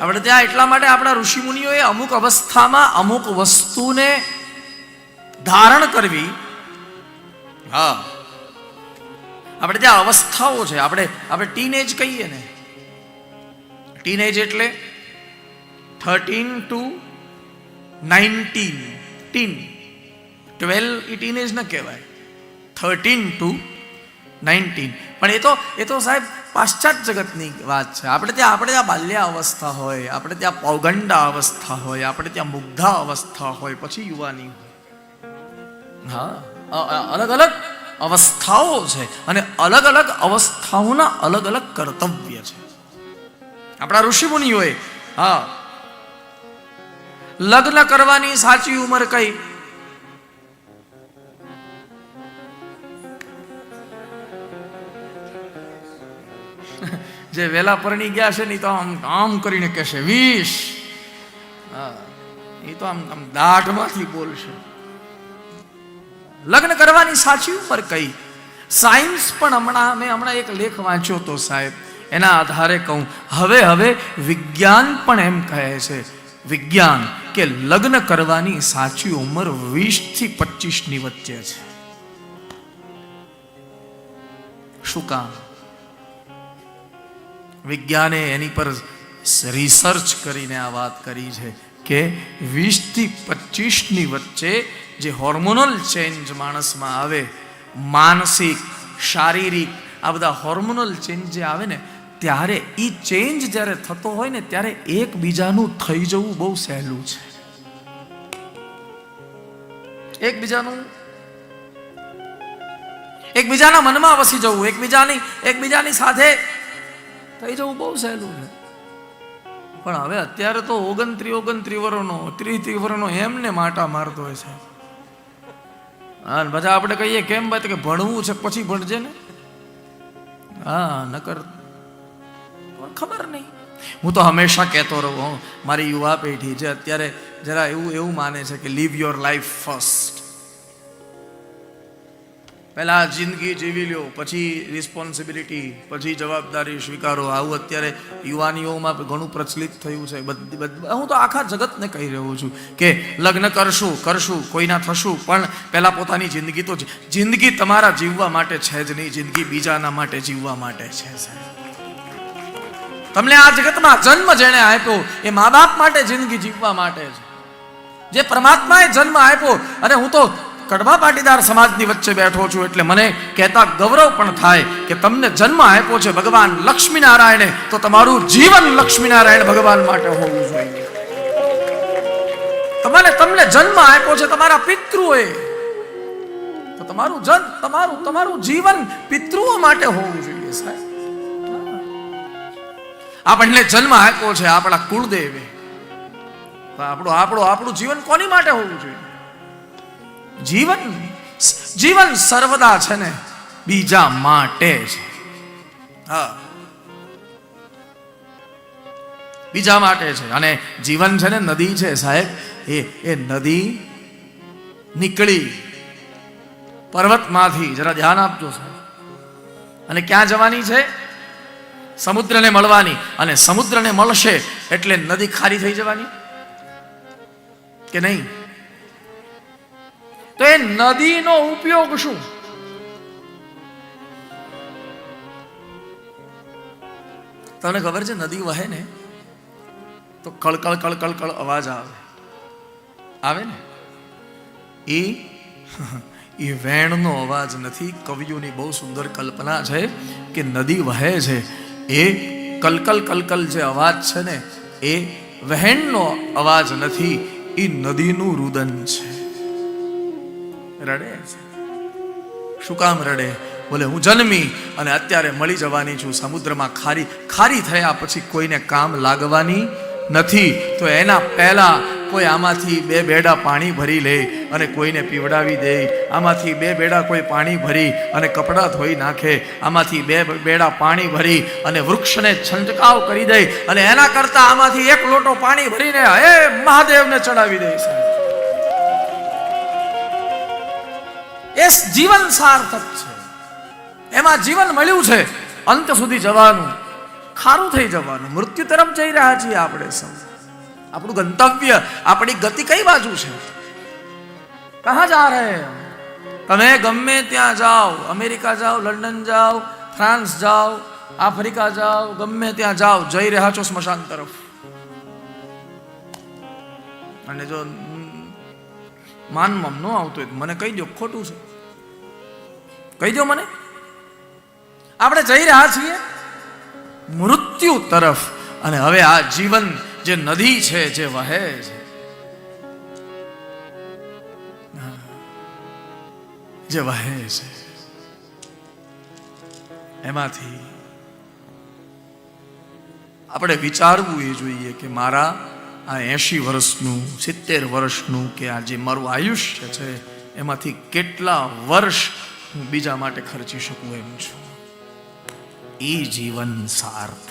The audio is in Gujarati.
આપણે ત્યાં એટલા માટે આપણા ઋષિમુનિઓએ અમુક અવસ્થામાં અમુક વસ્તુને ધારણ કરવી. હા. આપણે ત્યાં અવસ્થાઓ છે. આપણે આપણે ટીનેજ કહીએ ને. ટીનેજ એટલે thirteen to nineteen teen twelve A teenage ન કહેવાય. થર્ટીન ટુ નાઇન્ટીન પણ એ તો એ તો સાહેબ પાશ્ચાત જગતની વાત છે. આપણે ત્યાં આપણે ત્યાં બાલ્ય અવસ્થા હોય, આપણે ત્યાં પૌગંડા અવસ્થા હોય, આપણે ત્યાં મુગ્ધા અવસ્થા હોય, પછી યુવાની હા અલગ અલગ અવસ્થાઓ છે અને અલગ અલગ અવસ્થાઓના અલગ અલગ કર્તવ્ય છે. આપણા ઋષિમુનિઓએ, હા, લગ્ન કરવાની સાચી ઉંમર કઈ? જે વેલા પરણી ગયા છે ને તો આમ આમ કરીને કહેશે વીસ. એ તો આમ આમ દાઢમાંથી બોલશે. લગ્ન કરવાની સાચી ઉંમર કઈ? સાયન્સ પણ હમણાં, મેં હમણાં એક લેખ વાંચ્યો તો સાહેબ, એના આધારે કહું. હવે હવે વિજ્ઞાન પણ એમ કહે છે, વિજ્ઞાન કે લગ્ન કરવાની સાચી ઉંમર વીસથી પચીસની વચ્ચે છે. શું કામ? વિજ્ઞાને એની પર રિસર્ચ કરીને આ વાત કરી છે કે વીસથી પચીસ વચ્ચે જે હોર્મોનલ ચેન્જ માણસમાં આવે, માનસિક, શારીરિક, આ બધા હોર્મોનલ ચેન્જ જે આવે ને, ત્યારે એ ચેન્જ જ્યારે થતો હોય ને, ત્યારે એકબીજાનું થઈ જવું બહુ સહેલું છે. એકબીજાનું એકબીજાના મનમાં વસી જવું, એકબીજાની એકબીજાની સાથે થઈ જવું બહુ સહેલું છે. પણ હવે અત્યારે તો ઓગણત્રી ઓગણત્રી વર્ષનો ત્રીસ ત્રીસ વર્ષનો એમને માટા મારતો હોય છે. હા, ને બધા આપણે કહીએ કેમ ભાઈ કે ભણવું છે, પછી ભણજે ને? હા, નકર ખબર નહીં. હું તો હંમેશા કહેતો રહું મારી યુવા પેઢી જે અત્યારે જરા એવું એવું માને છે કે લીવ યોર લાઈફ ફર્સ્ટ પહેલા જિંદગી જીવી લ્યો, પછી રિસ્પોન્સિબિલિટી પછી જવાબદારી સ્વીકારો. આવું અત્યારે યુવાનીઓમાં ઘણું પ્રચલિત થયું છે. બધી હું તો આખા જગતને કહી રહ્યો છું કે લગ્ન કરશું કરશું, કોઈના થશું, પણ પહેલાં પોતાની જિંદગી તો જિંદગી તમારા જીવવા માટે છે જ નહીં, જિંદગી બીજાના માટે જીવવા માટે છે તમને આ જગતમાં જન્મ જેણે આપ્યો, એ મા બાપ માટે જિંદગી જીવવા માટે છે. જે પરમાત્માએ જન્મ આપ્યો અને હું તો કડવા પાટીદાર સમાજની વચ્ચે બેઠો છું એટલે મને કહેતા ગૌરવ પણ થાય કે તમને જન્મ આપ્યો છે ભગવાન લક્ષ્મીનારાયણે, તો તમારું જીવન લક્ષ્મીનારાયણ ભગવાન માટે હોવું જોઈએ. તમારે તમને જન્મ આપ્યો છે તમારા પિતૃએ તો તમારું જન, તમારું તમારું જીવન પિતૃઓ માટે હોવું જોઈએ સાહેબ. આપણને જન્મ આપ્યો છે આપણા કુળદેવે. આપણું આપણું આપણું જીવન કોની માટે હોવું જોઈએ? જીવન જીવન સર્વદા છે ને બીજા માટે છે બીજા માટે છે. અને જીવન છે ને નદી છે સાહેબ, એ એ નદી નીકળી પર્વતમાંથી, જરા ધ્યાન આપજો સાહેબ. અને ક્યાં જવાની છે? સમુદ્રને મળવાની. અને સમુદ્રને મળશે એટલે નદી ખારી થઈ જવાની? કે નહીં? તો એ નદીનો ઉપયોગ શું? તમને ખબર છે નદી વહે ને, તો કળકળ કળકળ કળ અવાજ આવે. આવે ને? એ એ વેણનો અવાજ નથી, કવિઓની બહુ સુંદર કલ્પના છે કે નદી વહે છે. એ કલકલ કલકલ જે અવાજ છે ને, એ વહેણનો અવાજ નથી, એ નદીનું રુદન છે. રડે છે. શું કામ રડે? બોલે, હું જન્મી અને અત્યારે મળી જવાની છું. સમુદ્રમાં ખારી ખારી થયા પછી કોઈને કામ લાગવાની નથી. તો એના પહેલા કોઈ આમાંથી બે બેડા પાણી ભરી લે અને કોઈને પીવડાવી દે. આમાંથી બે બેડા કોઈ પાણી ભરી અને કપડાં ધોઈ નાખે. આમાંથી બે બેડા પાણી ભરી અને વૃક્ષને છંટકાવ કરી દે અને એના કરતા આમાંથી એક લોટો પાણી ભરીને હે મહાદેવને ચડાવી દે સાહેબ. એ જીવન સાર્થક છે. એમાં જીવન મળ્યું છે. અંત સુધી જવાનું, ખારું થઈ જવાનું. મૃત્યુ તરફ જઈ રહ્યા છીએ આપણે સૌ. આપણું ગંતવ્ય, આપણી ગતિ કઈ બાજુ છે? કહા જા રહે તમે ગમે ત્યાં જાઓ. અમેરિકા જાઓ, લંડન જાઓ, ફ્રાન્સ જાઓ, આફ્રિકા જાઓ, ગમે ત્યાં જાઓ. જઈ રહ્યા છો સ્મશાન તરફ. અને જો માનમાં ન આવતો હોય મને કહી દો, ખોટું છે. કહી દો મને. આપણે જઈ રહ્યા છીએ મૃત્યુ તરફ અને હવે આ જીવન જે નદી છે, જે વહે છે. જે વહે છે. એમાંથી આપણે વિચારવું એ જોઈએ કે મારા આ એંશી વર્ષનું, સિત્તેર વર્ષનું કે આ જે મારું આયુષ્ય છે, એમાંથી કેટલા વર્ષ હું બીજા માટે ખર્ચી શકું એમ છું? એ જીવન સાર્થ